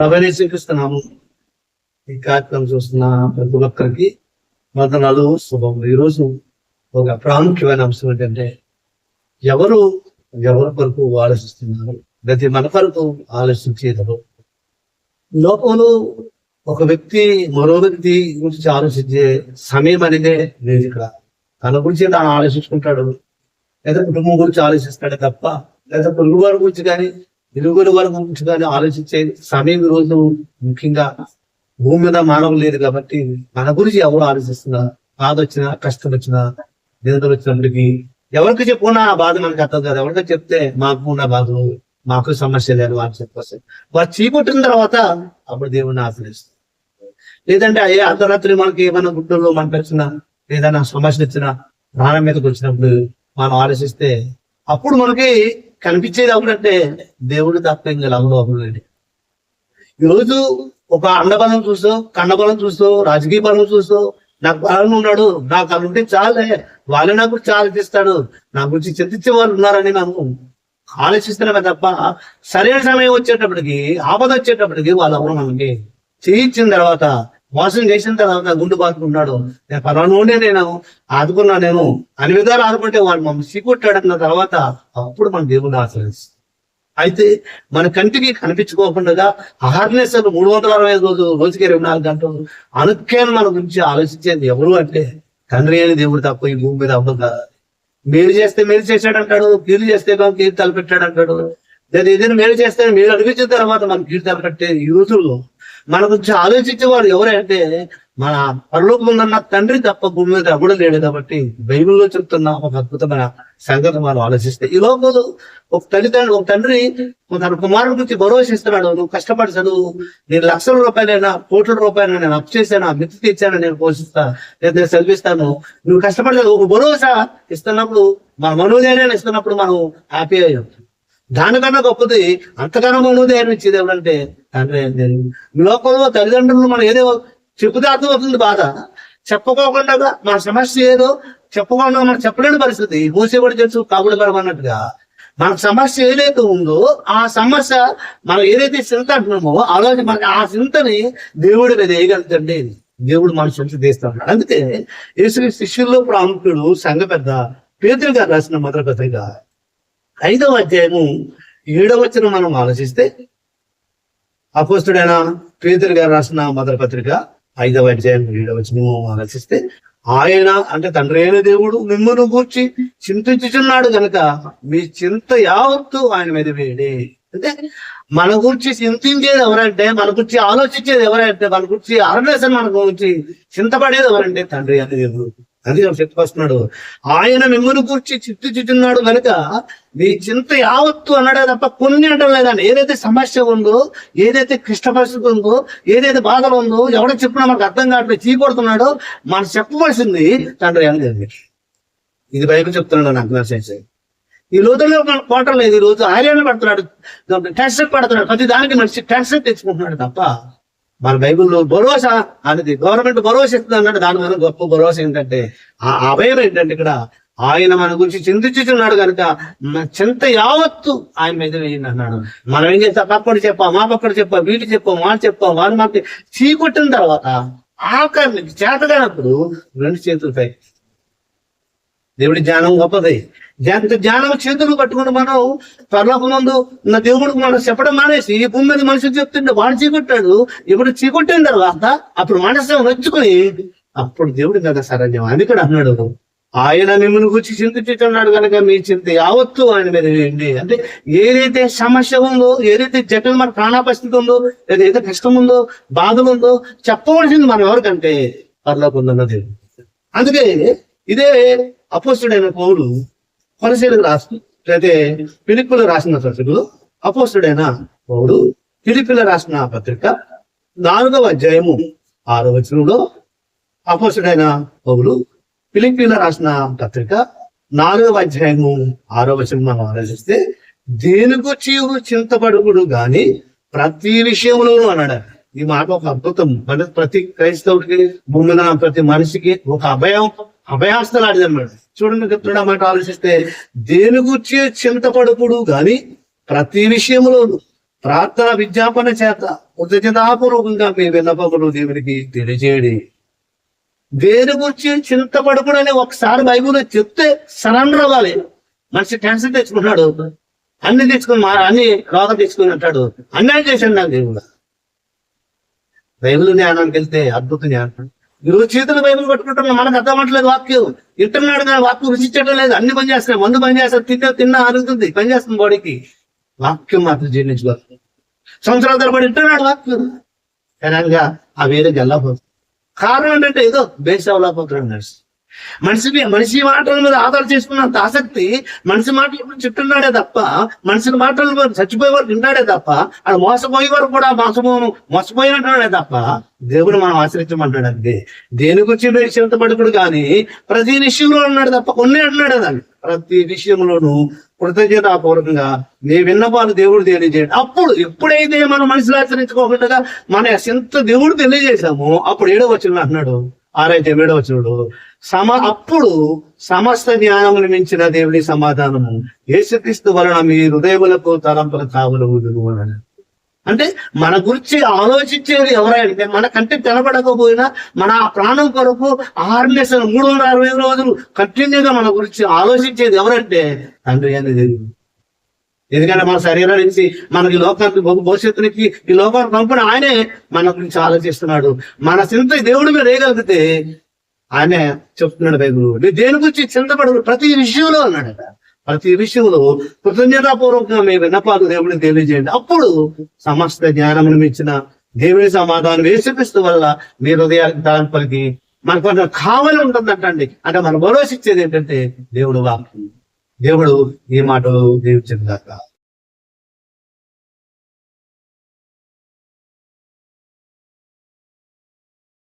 ప్రభాని శ్రీకృష్ణనామం ఈ కార్యక్రమం చూస్తున్న ప్రతి ఒక్కరికి వందనాలు శుభం ఈరోజు ఒక ప్రాముఖ్యమైన అంశం ఏంటంటే ఎవరు ఎవరి కొరకు ఆలోచిస్తున్నారు? ప్రతి మన కొరకు ఆలోచించేదారు లోకంలో ఒక వ్యక్తి మరో వ్యక్తి గురించి ఆలోచించే సమయం అనేదే లేదు ఇక్కడ. తన గురించి తాను ఆలోచించుకుంటాడు. లేదా కుటుంబం గురించి ఆలోచిస్తాడే తప్ప లేదా పొరుగు వారి గురించి కానీ ఇరుగురు వరకు గురించి ఆలోచించే సమయం రోజు ముఖ్యంగా భూమి మీద మానవులు లేదు కాబట్టి మన గురించి ఎవరు ఆలోచిస్తున్నా బాధ వచ్చినా కష్టం వచ్చినా నిరంతరం వచ్చినప్పటికీ ఎవరికి చెప్పుకున్నా ఆ బాధ మనకు అర్థం కాదు. ఎవరికి చెప్తే మాకు ఉన్న బాధ మాకు సమస్య లేదు అని చెప్పేసి వారు చీకొట్టిన తర్వాత అప్పుడు దేవుడిని ఆశ్రయిస్తారు. లేదంటే అయ్యే అర్ధరాత్రి మనకి ఏమైనా గుడ్డల్లో మనకు వచ్చినా ఏదైనా సమస్య వచ్చినా ప్రాణం మీదకి వచ్చినప్పుడు మనం ఆలోచిస్తే అప్పుడు మనకి కనిపించేది ఎవరంటే దేవుడు తప్ప ఇంకా లవలో అవ్వలేండి ఈరోజు ఒక అండబలం చూస్తూ కండబలం చూస్తూ రాజకీయ బలం చూస్తూ నాకు బలం ఉన్నాడు నాకు అది ఉంటే చాలే వాళ్ళే నాకు చాలా ఆలోచిస్తాడు నా గురించి చింతించే వాళ్ళు ఉన్నారని నాకు ఆలోచిస్తున్నామే తప్ప సరైన సమయం వచ్చేటప్పటికి ఆపద వచ్చేటప్పటికి వాళ్ళు ఎవరు మనకి చేయించిన తర్వాత మోసం చేసిన తర్వాత గుండు బాదుకున్నాడు నేను పలానోనే నేను ఆదుకున్నా నేను అన్ని విధాలు ఆదుకుంటే వాడు మమ్మల్ని సిగ్గుట్టాడన్న తర్వాత అప్పుడు మన దేవుని ఆశ్రయిస్తాం అయితే మన కంటికి కనిపించుకోకుండా అహర్నేసలు మూడు వందల అరవై ఐదు రోజులు రోజుకి ఇరవై నాలుగు గంటలు అనుఖ్యాన్ని మన గురించి ఆలోచించేది ఎవరు అంటే తండ్రి అని దేవుడు తప్ప ఈ భూమి మీద అవ్వదు కదా. మేలు చేస్తే మేలు చేశాడు అంటాడు కీలు చేస్తే కీలు తలపెట్టాడు అంటాడు లేదా ఏదైనా మేలు చేస్తే మీరు అనిపించిన తర్వాత మనం కీలు తలపెట్టే ఈ రోజుల్లో మన గురించి ఆలోచించేవాడు ఎవరంటే మన పరలోకం ఉన్న తండ్రి తప్ప భూమి మీద ఎవడు లేడు కాబట్టి బైబిల్లో చెప్తున్న ఒక అద్భుతమైన సంగతి మనం ఆలోచిస్తే ఈ లోకంలో ఒక తల్లిదండ్రులు ఒక తండ్రి తన కుమారుడి గురించి భరోసా ఇస్తున్నాడు నువ్వు కష్టపడి చదువు నేను లక్షల రూపాయలైనా కోట్ల రూపాయలైనా నేను అప్పు చేశాను మిత్తి తెచ్చాను నేను పోషిస్తా లేదా నేను చదివిస్తాను నువ్వు కష్టపడి చదువు. ఒక భరోసా ఇస్తున్నప్పుడు మన మనోధైర్యాన్ని ఇస్తున్నప్పుడు మనం హ్యాపీ అయ్యాం దానికన్నా గొప్పది అంతకన్నా మనోధైర్యం ఇచ్చేది ఎవరంటే తండ్రి లోకంలో తల్లిదండ్రులు మనం ఏదో చెప్పుతే అర్థమవుతుంది బాధ. చెప్పుకోకుండా మన సమస్య ఏదో చెప్పుకోకుండా మనం చెప్పలేని పరిస్థితి. మూసేవాడు తెలుసు కాకుడు పడమన్నట్టుగా మన సమస్య ఏదైతే ఉందో ఆ సమస్య మనం ఏదైతే చింత అంటున్నామో ఆ రోజు మనకి ఆ చింతని దేవుడి మీద వేయగలుగుతండి దేవుడు మన చింత తీస్తాడు అందుకే యేసు శిష్యుల్లో ప్రాముఖ్యుడు సంఘ పెద్ద పేదలు గారు రాసిన మొదటి పత్రిక ఐదవ అధ్యాయము ఏడవ వచ్చిన మనం ఆలోచిస్తే అపోస్తుడైన పేదలు గారు రాసిన మొదటి పత్రిక ఐదవ అధ్యాయం ఏడవ వచ్చిన ఆలోచిస్తే ఆయన అంటే తండ్రి అయిన దేవుడు మిమ్మల్ని గూర్చి చింతించుచున్నాడు గనక మీ చింత యావత్తు ఆయన మీద వేడి. అంటే మన గురించి చింతించేది ఎవరంటే మన గురించి ఆలోచించేది ఎవరంటే మన గురించి అరవేసన్ మన గురించి చింతపడేది ఎవరంటే తండ్రి అని దేవుడు. అందుకే చెప్పుకొస్తున్నాడు ఆయన మిమ్మల్ని గురించి చిట్టున్నాడు కనుక మీ చింత యావత్తు అన్నాడే తప్ప కొన్ని అంటాం లేదండి ఏదైతే సమస్య ఉందో ఏదైతే క్లిష్ట పరిస్థితి ఉందో ఏదైతే బాధలు ఉందో ఎవడో చెప్పినా మనకు అర్థం కావట్లేదు చీకొడుతున్నాడో మనం చెప్పవలసింది తండ్రి అని ఇది బైబిల్ చెప్తున్నాడు నాకు మెసేజ్. ఈ లోతులో మన కోటం లేదు. ఈ రోజు ఆర్యాన్ని పడుతున్నాడు. టెన్షన్ పడుతున్నాడు. ప్రతి దానికి మనిషి టెన్షన్ తెచ్చుకుంటున్నాడు తప్ప మన బైబిల్లో భరోసా అనేది గవర్నమెంట్ భరోసా ఇస్తుంది అన్నట్టు దాని వల్ల గొప్ప భరోసా ఏంటంటే ఆ అభయం ఏంటంటే ఇక్కడ ఆయన మన గురించి చింతించుచున్నాడు కనుక మన చింత యావత్తు ఆయన మీద వేయండి అన్నాడు. మనం ఏం చేస్తాం? పక్కడు చెప్పాం మా పక్కడు చెప్పాం వీటి చెప్పాం వాళ్ళు చెప్పాం వాళ్ళు మాకు చీకొట్టిన తర్వాత ఆఖరి చేతగానప్పుడు రెండు చేతులు పై దేవుడి జ్ఞానం గొప్పది. ఎంత జ్ఞానం చేతులు పట్టుకుని మనం పర్లోక ముందు నా దేవుడికి మనం చెప్పడం మానేసి ఈ భూమి మీద మనిషి చెప్తుంటే వాడు చీకొట్టాడు ఇప్పుడు చీకొట్టిన తర్వాత అప్పుడు మనసు నచ్చుకొని అప్పుడు దేవుడి కదా సరణ్యం అని కూడా అన్నాడు. ఆయన మిమ్మల్ని గురించి చింతించుతున్నాడు కనుక మీ చింత యావత్తు ఆయన మీద వేయండి. అంటే ఏదైతే సమస్య ఉందో ఏదైతే జటిల మన ప్రాణాపస్థితి ఉందో ఏదైతే కష్టం ఉందో బాధలు ఉందో చెప్పవలసింది మనం ఎవరికంటే పర్లోకి ఉందన్న అందుకే ఇదే అపోస్తుడైన పౌలు కొనసీలకు రాసిన అయితే పిలిపిలు రాసిన పత్రికలు అపోస్తుడైన పౌడు పిలిపిల రాసిన పత్రిక నాలుగవ అధ్యాయము ఆరో వచనంలో అపోసుడైన పౌలు పిలిపిల రాసిన పత్రిక నాలుగవ అధ్యాయము ఆరో వచనం మనం ఆలోచిస్తే దేనికి చీవు చింతపడుకుడు గాని ప్రతి విషయంలోనూ అన్నాడు. ఈ మాట ఒక అద్భుతం. ప్రతి క్రైస్తవుడికి భూమి ప్రతి మనిషికి ఒక అభయం. అభయాస్తలు ఆడిదన్నమాట చూడండి చెప్తున్నా మాట ఆలోచిస్తే దేని గురించి చింతపడుకుడు గాని ప్రతి విషయంలోనూ ప్రార్థన విజ్ఞాపన చేత కృతజ్ఞతాపూర్వకంగా మీ విన్నపకుడు దేవునికి తెలియజేయడి. దేని గురించి అని ఒకసారి బైబిల్లో చెప్తే సరెండర్ అవ్వాలి. మనిషి టెన్షన్ తెచ్చుకున్నాడు అన్ని తెచ్చుకుని అన్ని రోగం తెచ్చుకుని అంటాడు. అన్యాయం చేశాడు నాకు దేవుడు. బైబిల్ జ్ఞానానికి వెళ్తే అద్భుత జ్ఞానం. నువ్వు చేతులు బైబిల్ పెట్టుకుంటున్నా మనకు అర్థం వాక్యం. ఇంటున్నాడు కానీ వాక్యం రుచించడం లేదు. అన్ని పని చేస్తున్నాయి. మందు పని చేస్తారు. తిన్నా తిన్నా అరుగుతుంది. పని చేస్తుంది బాడీకి వాక్యం మాత్రం జీర్ణించుకోవాలి సంవత్సరాల తరబడి ఇంటున్నాడు వాక్యం. కానీ ఆ వేరే గెల్లపోతుంది కారణం ఏంటంటే ఏదో బేస్ డెవలప్ అవుతున్నాడు నడుస్తుంది. మనిషి మనిషి మాటల మీద ఆధార చేసుకున్నంత ఆసక్తి మనిషి మాటలు ఇప్పుడు చెప్తున్నాడే తప్ప మనిషి మాటలు చచ్చిపోయే వరకు వింటాడే తప్ప ఆడ మోసపోయే వరకు కూడా మోసపోను మోసపోయినట్టున్నాడే తప్ప దేవుడు మనం ఆశ్రయించమంటాడు అంతే దేని గురించి మీరు చింతపడుకుడు కానీ ప్రతి విషయంలో ఉన్నాడు తప్ప కొన్ని అంటున్నాడు దాన్ని. ప్రతి విషయంలోనూ కృతజ్ఞతాపూర్వకంగా నీ విన్నపాలు దేవుడు తెలియజేయండి. అప్పుడు ఎప్పుడైతే మనం మనుషులు ఆచరించుకోకుండా మన ఎంత దేవుడు తెలియజేశామో అప్పుడు ఏడో వచ్చిన అంటున్నాడు. ఆరైతే ఏడో చూడు. సమ అప్పుడు సమస్త జ్ఞానములు మించిన దేవుని సమాధానము. యేసుక్రీస్తు వలన మీ హృదయములకు తలంపుల కావులు అంటే మన గురించి ఆలోచించేది ఎవరైనా మనకంటే తెలబడకపోయినా మన ఆ ప్రాణం కొరకు ఆర్నెస్ మూడు వందల అరవై ఐదు రోజులు కంటిన్యూగా మన గురించి ఆలోచించేది ఎవరంటే తండ్రి అనేది ఎందుకంటే మన శరీరం నుంచి మనకి లోకానికి భవిష్యత్తు భవిష్యత్తునికి ఈ లోకానికి పంపిన ఆయనే మన గురించి ఆలోచిస్తున్నాడు. మన చింత దేవుడి మీద వేయగలిగితే ఆయనే చెప్తున్నాడు బైబుల్. నీ దేని గురించి చింతపడదు ప్రతి విషయంలో అన్నాడట. ప్రతి విషయంలో కృతజ్ఞతాపూర్వకంగా మీ విన్నపాలు దేవుడిని తెలియజేయండి. అప్పుడు సమస్త జ్ఞానం ఇచ్చిన దేవుని సమాధానం వేసిపిస్తూ వల్ల మీ హృదయానికి తలంపలికి మనకు కొంచెం కావలి ఉంటుందంటండి. అంటే మన భరోసిచ్చేది ఏంటంటే దేవుడు వాక్యం. దేవుడు ఈ మాటలు దీవించిందాక